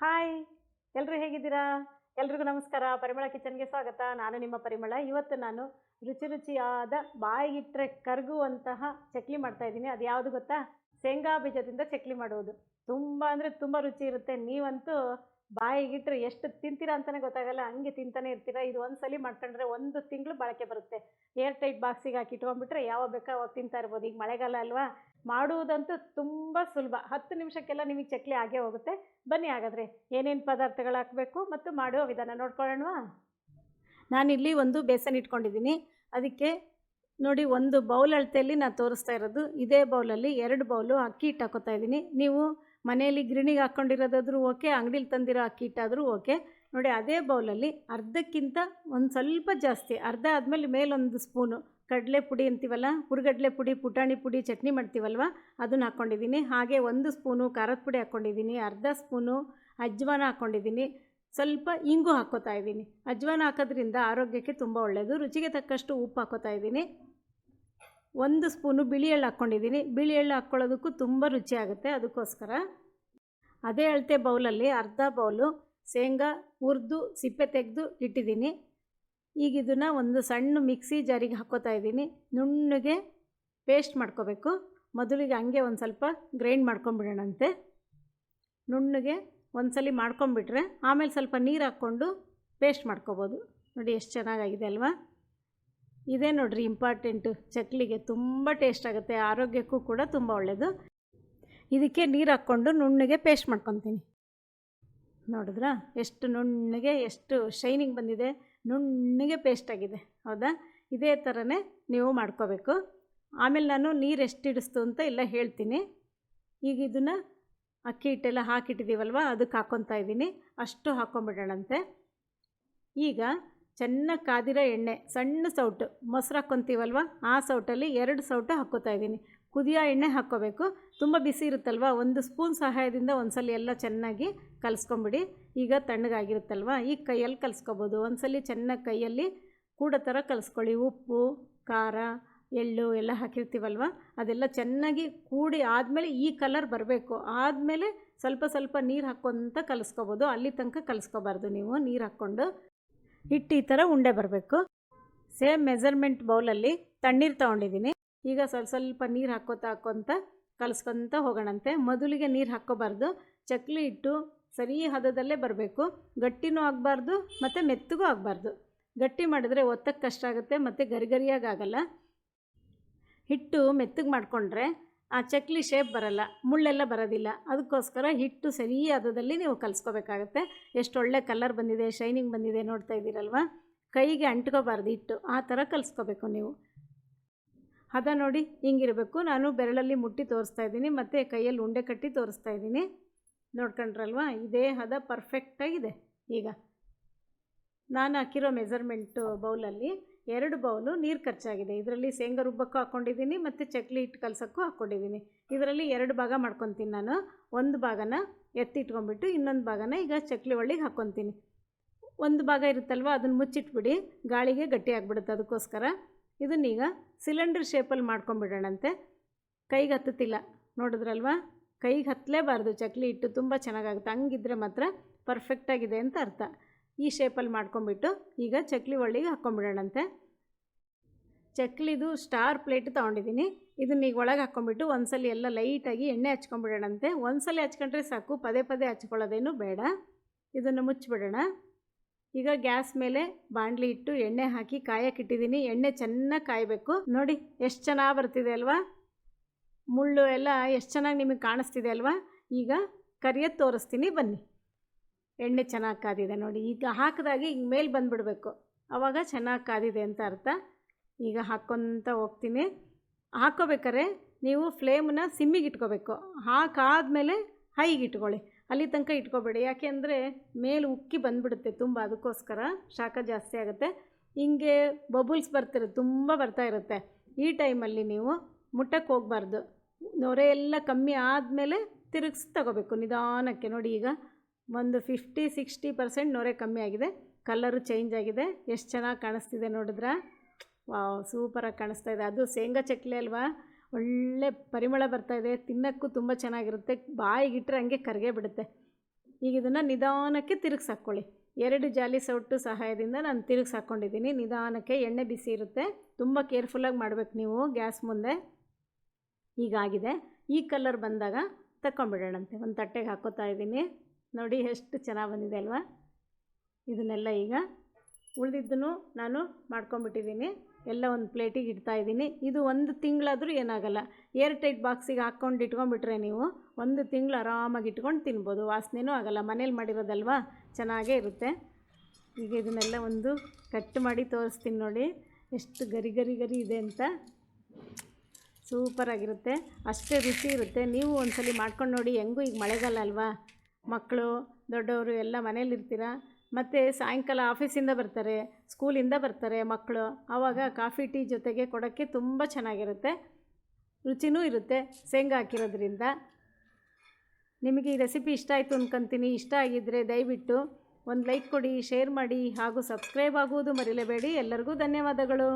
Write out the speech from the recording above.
Hi ಎಲ್ಲರೂ ಹೇಗಿದ್ದೀರಾ? ಎಲ್ರಿಗೂ ನಮಸ್ಕಾರ. ಪರಿಮಳ ಕಿಚನ್ಗೆ ಸ್ವಾಗತ. ನಾನು ನಿಮ್ಮ ಪರಿಮಳ. ಇವತ್ತು ನಾನು ರುಚಿ ರುಚಿಯಾದ ಬಾಯಿಗಿಟ್ಟರೆ ಕರಗುವಂತಹ ಚಕ್ಲಿ ಮಾಡ್ತಾ ಇದ್ದೀನಿ. ಅದು ಯಾವುದು ಗೊತ್ತಾ? ಶೇಂಗಾ ಬೀಜದಿಂದ ಚಕ್ಲಿ ಮಾಡುವುದು ತುಂಬ ಅಂದರೆ ತುಂಬ ರುಚಿ ಇರುತ್ತೆ. ನೀವಂತೂ ಬಾಯಿಗಿಟ್ಟರೆ ಎಷ್ಟು ತಿಂತೀರಾ ಅಂತಲೇ ಗೊತ್ತಾಗಲ್ಲ, ಹಂಗೆ ತಿಂತಾನೆ ಇರ್ತೀರಾ? ಇದು ಒಂದು ಸಲ ಮಾಡ್ಕೊಂಡ್ರೆ ಒಂದು ತಿಂಗಳು ಬಾಳಿಕೆ ಬರುತ್ತೆ. ಏರ್ ಟೈಟ್ ಬಾಕ್ಸಿಗೆ ಹಾಕಿ ಇಟ್ಕೊಂಡ್ಬಿಟ್ರೆ ಯಾವಾಗ ಬೇಕೋ ಅವಾಗ ತಿಂತಾ ಇರ್ಬೋದು. ಈಗ ಮಳೆಗಾಲ ಅಲ್ವಾ? ಮಾಡುವುದಂತೂ ತುಂಬ ಸುಲಭ. ಹತ್ತು ನಿಮಿಷಕ್ಕೆಲ್ಲ ನಿಮಗೆ ಚಕ್ಲಿ ಆಗೇ ಹೋಗುತ್ತೆ. ಬನ್ನಿ ಹಾಗಾದರೆ. ಏನೇನು ಪದಾರ್ಥಗಳು ಹಾಕಬೇಕು ಮತ್ತು ಮಾಡುವ ವಿಧಾನ ನೋಡ್ಕೊಳ್ಳೋಣವಾ ನಾನಿಲ್ಲಿ ಒಂದು ಬೇಸನ್ ಇಟ್ಕೊಂಡಿದ್ದೀನಿ. ಅದಕ್ಕೆ ನೋಡಿ, ಒಂದು ಬೌಲ್ ಅಳತೆಯಲ್ಲಿ ನಾನು ತೋರಿಸ್ತಾ ಇರೋದು. ಇದೇ ಬೌಲಲ್ಲಿ ಎರಡು ಬೌಲು ಅಕ್ಕಿ ಹಿಟ್ಟು ಹಾಕೋತಾ ಇದ್ದೀನಿ. ನೀವು ಮನೆಯಲ್ಲಿ ಗಿರಣಿಗೆ ಹಾಕ್ಕೊಂಡಿರೋದಾದ್ರೂ ಓಕೆ, ಅಂಗಡೀಲಿ ತಂದಿರೋ ಅಕ್ಕಿ ಹಿಟ್ಟಾದರೂ ಓಕೆ. ನೋಡಿ, ಅದೇ ಬೌಲಲ್ಲಿ ಅರ್ಧಕ್ಕಿಂತ ಒಂದು ಸ್ವಲ್ಪ ಜಾಸ್ತಿ, ಅರ್ಧ ಆದಮೇಲೆ ಮೇಲೊಂದು ಸ್ಪೂನು. ಕಡಲೆ ಪುಡಿ ಅಂತೀವಲ್ಲ, ಹುರುಗಡಲೆ ಪುಡಿ, ಪುಟಾಣಿ ಪುಡಿ, ಚಟ್ನಿ ಮಾಡ್ತೀವಲ್ವ, ಅದನ್ನು ಹಾಕ್ಕೊಂಡಿದ್ದೀನಿ ಹಾಗೆ ಒಂದು ಸ್ಪೂನು ಖಾರದ ಪುಡಿ ಹಾಕ್ಕೊಂಡಿದ್ದೀನಿ ಅರ್ಧ ಸ್ಪೂನು ಅಜ್ವಾನ ಹಾಕ್ಕೊಂಡಿದ್ದೀನಿ ಸ್ವಲ್ಪ ಇಂಗು ಹಾಕ್ಕೋತಾ ಇದ್ದೀನಿ. ಅಜ್ವಾನ ಹಾಕೋದ್ರಿಂದ ಆರೋಗ್ಯಕ್ಕೆ ತುಂಬ ಒಳ್ಳೆಯದು ರುಚಿಗೆ ತಕ್ಕಷ್ಟು ಉಪ್ಪು ಹಾಕ್ಕೋತಾ ಇದ್ದೀನಿ. ಒಂದು ಸ್ಪೂನು ಬಿಳಿ ಎಳ್ಳು ಹಾಕ್ಕೊಂಡಿದ್ದೀನಿ. ಬಿಳಿ ಎಳ್ಳು ಹಾಕ್ಕೊಳ್ಳೋದಕ್ಕೂ ತುಂಬ ರುಚಿ ಆಗುತ್ತೆ ಅದಕ್ಕೋಸ್ಕರ. ಅದೇ ಅಳತೆ ಬೌಲಲ್ಲಿ ಅರ್ಧ ಬೌಲು ಶೇಂಗಾ ಹುರಿದು ಸಿಪ್ಪೆ ತೆಗೆದು ಇಟ್ಟಿದ್ದೀನಿ. ಈಗ ಇದನ್ನು ಒಂದು ಸಣ್ಣ ಮಿಕ್ಸಿ ಜಾರಿಗೆ ಹಾಕ್ಕೋತಾ ಇದ್ದೀನಿ. ನುಣ್ಣಗೆ ಪೇಸ್ಟ್ ಮಾಡ್ಕೋಬೇಕು. ಮೊದಲಿಗೆ ಹಂಗೆ ಒಂದು ಸ್ವಲ್ಪ ಗ್ರೈಂಡ್ ಮಾಡ್ಕೊಂಬಿಡೋಣಂತೆ. ನುಣ್ಣಗೆ ಒಂದು ಸಲ ಮಾಡ್ಕೊಂಬಿಟ್ರೆ ಆಮೇಲೆ ಸ್ವಲ್ಪ ನೀರು ಹಾಕ್ಕೊಂಡು ಪೇಸ್ಟ್ ಮಾಡ್ಕೋಬೋದು. ನೋಡಿ ಎಷ್ಟು ಚೆನ್ನಾಗಾಗಿದೆ ಅಲ್ವಾ? ಇದೇ ನೋಡ್ರಿ ಇಂಪಾರ್ಟೆಂಟು ಚಕ್ಲಿಗೆ ತುಂಬ ಟೇಸ್ಟ್ ಆಗುತ್ತೆ, ಆರೋಗ್ಯಕ್ಕೂ ಕೂಡ ತುಂಬ ಒಳ್ಳೆಯದು ಇದಕ್ಕೆ ನೀರು ಹಾಕ್ಕೊಂಡು ನುಣ್ಣಗೆ ಪೇಸ್ಟ್ ಮಾಡ್ಕೊತೀನಿ. ನೋಡಿದ್ರಾ? ಎಷ್ಟು ನುಣ್ಣಗೆ, ಎಷ್ಟು ಶೈನಿಂಗ್ ಬಂದಿದೆ, ನುಣ್ಣಗೆ ಪೇಸ್ಟ್ ಆಗಿದೆ. ಹೌದಾ? ಇದೇ ಥರನೇ ನೀವು ಮಾಡ್ಕೋಬೇಕು. ಆಮೇಲೆ ನಾನು ನೀರು ಎಷ್ಟು ಹಿಡಿಸ್ತು ಅಂತ ಎಲ್ಲ ಹೇಳ್ತೀನಿ. ಈಗ ಇದನ್ನು ಅಕ್ಕಿ ಹಿಟ್ಟೆಲ್ಲ ಹಾಕಿಟ್ಟಿದ್ದೀವಲ್ವ ಅದಕ್ಕೆ ಹಾಕ್ಕೊತಾ ಇದ್ದೀನಿ. ಅಷ್ಟು ಹಾಕ್ಕೊಂಬಿಡೋಣಂತೆ ಈಗ ಚೆನ್ನಾಗಿ ಕಾದಿರೋ ಎಣ್ಣೆ, ಸಣ್ಣ ಸೌಟು, ಮೊಸರು ಹಾಕ್ಕೊತೀವಲ್ವ? ಆ ಸೌಟಲ್ಲಿ ಎರಡು ಸೌಟು ಹಾಕ್ಕೋತಾ ಇದ್ದೀನಿ. ಕುದಿಯೋ ಎಣ್ಣೆ ಹಾಕ್ಕೋಬೇಕು. ತುಂಬ ಬಿಸಿ ಇರುತ್ತಲ್ವ? ಒಂದು ಸ್ಪೂನ್ ಸಹಾಯದಿಂದ ಒಂದ್ಸಲ ಎಲ್ಲ ಚೆನ್ನಾಗಿ ಕಲಿಸ್ಕೊಂಬಿಡಿ. ಈಗ ತಣ್ಣಗಾಗಿರುತ್ತಲ್ವ? ಈಗ ಕೈಯಲ್ಲಿ ಕಲಿಸ್ಕೊಬೋದು. ಒಂದ್ಸಲ ಚೆನ್ನಾಗಿ ಕೈಯಲ್ಲಿ ಕೂಡ ಥರ ಕಲಿಸ್ಕೊಳ್ಳಿ. ಉಪ್ಪು, ಖಾರ, ಎಳ್ಳು ಎಲ್ಲ ಹಾಕಿರ್ತೀವಲ್ವ? ಅದೆಲ್ಲ ಚೆನ್ನಾಗಿ ಕೂಡಿ ಆದಮೇಲೆ ಈ ಕಲರ್ ಬರಬೇಕು. ಆದಮೇಲೆ ಸ್ವಲ್ಪ ಸ್ವಲ್ಪ ನೀರು ಹಾಕ್ಕೊಂತ ಕಲಿಸ್ಕೊಬೋದು. ಅಲ್ಲಿ ತನಕ ಕಲಿಸ್ಕೋಬಾರ್ದು ನೀವು ನೀರು ಹಾಕ್ಕೊಂಡು. ಹಿಟ್ಟು ಈ ಥರ ಉಂಡೆ ಬರಬೇಕು. ಸೇಮ್ ಮೆಜರ್ಮೆಂಟ್ ಬೌಲಲ್ಲಿ ತಣ್ಣೀರು ತೊಗೊಂಡಿದ್ದೀನಿ ಈಗ ಸ್ವಲ್ಪ ಸ್ವಲ್ಪ ನೀರು ಹಾಕ್ಕೋತಾ ಹಾಕ್ಕೊತ ಕಲಿಸ್ಕೊತ ಹೋಗೋಣಂತೆ. ಮೊದಲಿಗೆ ನೀರು ಹಾಕ್ಕೋಬಾರ್ದು. ಚಕ್ಲಿ ಹಿಟ್ಟು ಸರಿ ಹದದಲ್ಲೇ ಬರಬೇಕು. ಗಟ್ಟಿನೂ ಆಗಬಾರ್ದು ಮತ್ತು ಮೆತ್ತಗೂ ಆಗಬಾರ್ದು. ಗಟ್ಟಿ ಮಾಡಿದ್ರೆ ಒತ್ತಕ್ಕೆ ಕಷ್ಟ ಆಗುತ್ತೆ ಮತ್ತು ಗರಿಗರಿಯಾಗಿ ಆಗಲ್ಲ. ಹಿಟ್ಟು ಮೆತ್ತಗೆ ಮಾಡಿಕೊಂಡ್ರೆ ಆ ಚಕ್ಲಿ ಶೇಪ್ ಬರಲ್ಲ, ಮುಳ್ಳೆಲ್ಲ ಬರೋದಿಲ್ಲ. ಅದಕ್ಕೋಸ್ಕರ ಹಿಟ್ಟು ಸರಿಯಾದದಲ್ಲಿ ನೀವು ಕಲಿಸ್ಕೋಬೇಕಾಗತ್ತೆ. ಎಷ್ಟು ಒಳ್ಳೆ ಕಲರ್ ಬಂದಿದೆ ಶೈನಿಂಗ್ ಬಂದಿದೆ ನೋಡ್ತಾ ಇದ್ದೀರಲ್ವ? ಕೈಗೆ ಅಂಟ್ಕೋಬಾರ್ದು ಹಿಟ್ಟು, ಆ ಥರ ಕಲಿಸ್ಕೋಬೇಕು ನೀವು. ಹದ ನೋಡಿ ಹಿಂಗಿರಬೇಕು. ನಾನು ಬೆರಳಲ್ಲಿ ಮುಟ್ಟಿ ತೋರಿಸ್ತಾ ಇದ್ದೀನಿ, ಮತ್ತು ಕೈಯಲ್ಲಿ ಉಂಡೆ ಕಟ್ಟಿ ತೋರಿಸ್ತಾ ಇದ್ದೀನಿ. ನೋಡ್ಕೊಂಡ್ರಲ್ವ? ಇದೇ ಹದ ಪರ್ಫೆಕ್ಟಾಗಿದೆ ಈಗ ನಾನು ಹಾಕಿರೋ ಮೆಸರ್ಮೆಂಟು ಬೌಲಲ್ಲಿ ಎರಡು ಬೌಲು ನೀರು ಖರ್ಚಾಗಿದೆ. ಇದರಲ್ಲಿ ಶೇಂಗಾ ರುಬ್ಬಕ್ಕೂ ಹಾಕ್ಕೊಂಡಿದ್ದೀನಿ ಮತ್ತು ಚಕ್ಲಿ ಹಿಟ್ಟು ಕಲ್ಸೋಕ್ಕೂ ಹಾಕ್ಕೊಂಡಿದ್ದೀನಿ ಇದರಲ್ಲಿ ಎರಡು ಭಾಗ ಮಾಡ್ಕೊತೀನಿ ನಾನು. ಒಂದು ಭಾಗನ ಎತ್ತಿಟ್ಕೊಂಡ್ಬಿಟ್ಟು, ಇನ್ನೊಂದು ಭಾಗನ ಈಗ ಚಕ್ಲಿ ಒಳ್ಳಿಗೆ ಹಾಕ್ಕೊತೀನಿ ಒಂದು ಭಾಗ ಇರುತ್ತಲ್ವ, ಅದನ್ನು ಮುಚ್ಚಿಟ್ಬಿಡಿ. ಗಾಳಿಗೆ ಗಟ್ಟಿ ಆಗಿಬಿಡುತ್ತೆ ಅದಕ್ಕೋಸ್ಕರ. ಇದನ್ನೀಗ ಸಿಲಿಂಡರ್ ಶೇಪಲ್ಲಿ ಮಾಡ್ಕೊಂಬಿಡೋಣಂತೆ. ಕೈಗೆ ಹತ್ತುತ್ತಿಲ್ಲ. ನೋಡಿದ್ರಲ್ವ? ಕೈಗೆ ಹತ್ತಲೇಬಾರ್ದು. ಚಕ್ಲಿ ಹಿಟ್ಟು ತುಂಬ ಚೆನ್ನಾಗಾಗುತ್ತೆ. ಹಂಗಿದ್ರೆ ಮಾತ್ರ ಪರ್ಫೆಕ್ಟಾಗಿದೆ ಅಂತ ಅರ್ಥ. ಈ ಶೇಪಲ್ಲಿ ಮಾಡ್ಕೊಂಬಿಟ್ಟು ಈಗ ಚಕ್ಲಿ ಒಳ್ಳಿಗೆ ಹಾಕ್ಕೊಂಬಿಡೋಣಂತೆ ಚಕ್ಲಿದು ಸ್ಟಾರ್ ಪ್ಲೇಟ್ ತೊಗೊಂಡಿದ್ದೀನಿ ಇದನ್ನ ಈಗ ಒಳಗೆ ಹಾಕ್ಕೊಂಬಿಟ್ಟು ಒಂದ್ಸಲ ಎಲ್ಲ ಲೈಟಾಗಿ ಎಣ್ಣೆ ಹಚ್ಕೊಂಬಿಡೋಣಂತೆ ಒಂದ್ಸಲ ಹಚ್ಕೊಂಡ್ರೆ ಸಾಕು, ಪದೇ ಪದೇ ಹಚ್ಕೊಳ್ಳೋದೇನು ಬೇಡ. ಇದನ್ನು ಮುಚ್ಚಿಬಿಡೋಣ. ಈಗ ಗ್ಯಾಸ್ ಮೇಲೆ ಬಾಣಲಿ ಇಟ್ಟು ಎಣ್ಣೆ ಹಾಕಿ ಕಾಯಕ್ಕಿಟ್ಟಿದ್ದೀನಿ ಎಣ್ಣೆ ಚೆನ್ನಾಗಿ ಕಾಯಬೇಕು. ನೋಡಿ, ಎಷ್ಟು ಚೆನ್ನಾಗಿ ಬರ್ತಿದೆ ಅಲ್ವಾ? ಮುಳ್ಳು ಎಲ್ಲ ಎಷ್ಟು ಚೆನ್ನಾಗಿ ನಿಮಗೆ ಕಾಣಿಸ್ತಿದೆ ಅಲ್ವಾ? ಈಗ ಕರಿಯೋದು ತೋರಿಸ್ತೀನಿ, ಬನ್ನಿ. ಎಣ್ಣೆ ಚೆನ್ನಾಗಿ ಕಾದಿದೆ ನೋಡಿ. ಈಗ ಹಾಕಿದಾಗೆ ಈಗ ಮೇಲೆ ಬಂದುಬಿಡಬೇಕು. ಆವಾಗ ಚೆನ್ನಾಗಿ ಕಾದಿದೆ ಅಂತ ಅರ್ಥ. ಈಗ ಹಾಕ್ಕೊತ ಹೋಗ್ತೀನಿ. ಹಾಕ್ಕೋಬೇಕಾರೆ ನೀವು ಫ್ಲೇಮನ್ನ ಸಿಮ್ಮಿಗೆ ಇಟ್ಕೋಬೇಕು. ಹಾಕಾದ್ಮೇಲೆ ಹೈಗೆ ಇಟ್ಕೊಳ್ಳಿ. ಅಲ್ಲಿ ತನಕ ಇಟ್ಕೋಬೇಡಿ. ಯಾಕೆಂದರೆ ಮೇಲೆ ಉಕ್ಕಿ ಬಂದುಬಿಡುತ್ತೆ ತುಂಬ, ಅದಕ್ಕೋಸ್ಕರ. ಶಾಖ ಜಾಸ್ತಿ ಆಗುತ್ತೆ. ಹಿಂಗೆ ಬಬುಲ್ಸ್ ಬರ್ತಿರುತ್ತೆ ತುಂಬ ಬರ್ತಾ ಇರುತ್ತೆ. ಈ ಟೈಮಲ್ಲಿ ನೀವು ಮುಟ್ಟಕ್ಕೆ ಹೋಗಬಾರ್ದು. ನೊರೆ ಎಲ್ಲ ಕಮ್ಮಿ ಆದಮೇಲೆ ತಿರುಗಿಸಿ ತಗೋಬೇಕು ನಿಧಾನಕ್ಕೆ. ನೋಡಿ ಈಗ ಒಂದು ಫಿಫ್ಟಿ ಸಿಕ್ಸ್ಟಿ ಪರ್ಸೆಂಟ್ ನೊರೆ ಕಮ್ಮಿ ಆಗಿದೆ. ಕಲರು ಚೇಂಜ್ ಆಗಿದೆ. ಎಷ್ಟು ಚೆನ್ನಾಗಿ ಕಾಣಿಸ್ತಿದೆ ನೋಡಿದ್ರೆ? ವಾವ್ ಸೂಪರಾಗಿ ಕಾಣಿಸ್ತಾ ಇದೆ. ಅದು ಶೇಂಗಾ ಚಕ್ಲಿ ಅಲ್ವಾ? ಒಳ್ಳೆ ಪರಿಮಳ ಬರ್ತಾ ಇದೆ. ತಿನ್ನೋಕ್ಕೂ ತುಂಬ ಚೆನ್ನಾಗಿರುತ್ತೆ. ಬಾಯಿಗಿಟ್ರೆ ಹಂಗೆ ಕರಗೇ ಬಿಡುತ್ತೆ. ಈಗ ಇದನ್ನು ನಿಧಾನಕ್ಕೆ ತಿರುಗಿಸಿ ಹಾಕ್ಕೊಳ್ಳಿ ಎರಡು ಜಾಲಿ ಸೌಟು ಸಹಾಯದಿಂದ ನಾನು ತಿರುಗಿಸಿ ಹಾಕ್ಕೊಂಡಿದ್ದೀನಿ ನಿಧಾನಕ್ಕೆ ಎಣ್ಣೆ ಬಿಸಿ ಇರುತ್ತೆ. ತುಂಬ ಕೇರ್ಫುಲ್ಲಾಗಿ ಮಾಡಬೇಕು ನೀವು ಗ್ಯಾಸ್ ಮುಂದೆ. ಹೀಗಾಗಿದೆ ಈ ಕಲರ್ ಬಂದಾಗ ತಗೊಂಬಿಡೋಣಂತೆ ಒಂದು ತಟ್ಟೆಗೆ ಹಾಕೋತಾ ಇದ್ದೀನಿ. ನೋಡಿ ಎಷ್ಟು ಚೆನ್ನಾಗಿ ಬಂದಿದೆ ಅಲ್ವಾ? ಇದನ್ನೆಲ್ಲ ಈಗ ಉಳಿದಿದ್ದನ್ನು ನಾನು ಮಾಡ್ಕೊಂಬಿಟ್ಟಿದ್ದೀನಿ ಎಲ್ಲ ಒಂದು ಪ್ಲೇಟಿಗೆ ಇಡ್ತಾ ಇದ್ದೀನಿ. ಇದು ಒಂದು ತಿಂಗಳಾದರೂ ಏನಾಗಲ್ಲ. ಏರ್ ಟೈಟ್ ಬಾಕ್ಸಿಗೆ ಹಾಕ್ಕೊಂಡು ಇಟ್ಕೊಂಡ್ಬಿಟ್ರೆ ನೀವು ಒಂದು ತಿಂಗಳು ಆರಾಮಾಗಿ ಇಟ್ಕೊಂಡು ತಿನ್ಬೋದು. ವಾಸನೆನೂ ಆಗಲ್ಲ. ಮನೇಲಿ ಮಾಡಿರೋದಲ್ವಾ? ಚೆನ್ನಾಗೇ ಇರುತ್ತೆ. ಈಗ ಇದನ್ನೆಲ್ಲ ಒಂದು ಕಟ್ ಮಾಡಿ ತೋರಿಸ್ತೀನಿ ನೋಡಿ. ಎಷ್ಟು ಗರಿ ಗರಿ ಗರಿ ಇದೆ ಅಂತ. ಸೂಪರಾಗಿರುತ್ತೆ. ಅಷ್ಟೇ ರುಚಿ ಇರುತ್ತೆ. ನೀವು ಒಂದ್ಸಲಿ ಮಾಡ್ಕೊಂಡು ನೋಡಿ ಹೆಂಗೂ ಈಗ ಮಳೆಗಾಲ ಅಲ್ವಾ? ಮಕ್ಕಳು, ದೊಡ್ಡವರು ಎಲ್ಲ ಮನೇಲಿರ್ತೀರ ಮತ್ತು ಸಾಯಂಕಾಲ ಆಫೀಸಿಂದ ಬರ್ತಾರೆ, ಸ್ಕೂಲಿಂದ ಬರ್ತಾರೆ ಮಕ್ಕಳು. ಆವಾಗ ಕಾಫಿ, ಟೀ ಜೊತೆಗೆ ಕೊಡೋಕ್ಕೆ ತುಂಬ ಚೆನ್ನಾಗಿರುತ್ತೆ. ರುಚಿನೂ ಇರುತ್ತೆ ಶೇಂಗಾ ಹಾಕಿರೋದ್ರಿಂದ. ನಿಮಗೆ ಈ ರೆಸಿಪಿ ಇಷ್ಟ ಆಯಿತು ಅಂದ್ಕೊತೀನಿ ಇಷ್ಟ ಆಗಿದ್ದರೆ ದಯವಿಟ್ಟು ಒಂದು ಲೈಕ್ ಕೊಡಿ, ಶೇರ್ ಮಾಡಿ ಹಾಗೂ ಸಬ್ಸ್ಕ್ರೈಬ್ ಆಗುವುದು ಮರಿಲೇಬೇಡಿ ಎಲ್ಲರಿಗೂ ಧನ್ಯವಾದಗಳು.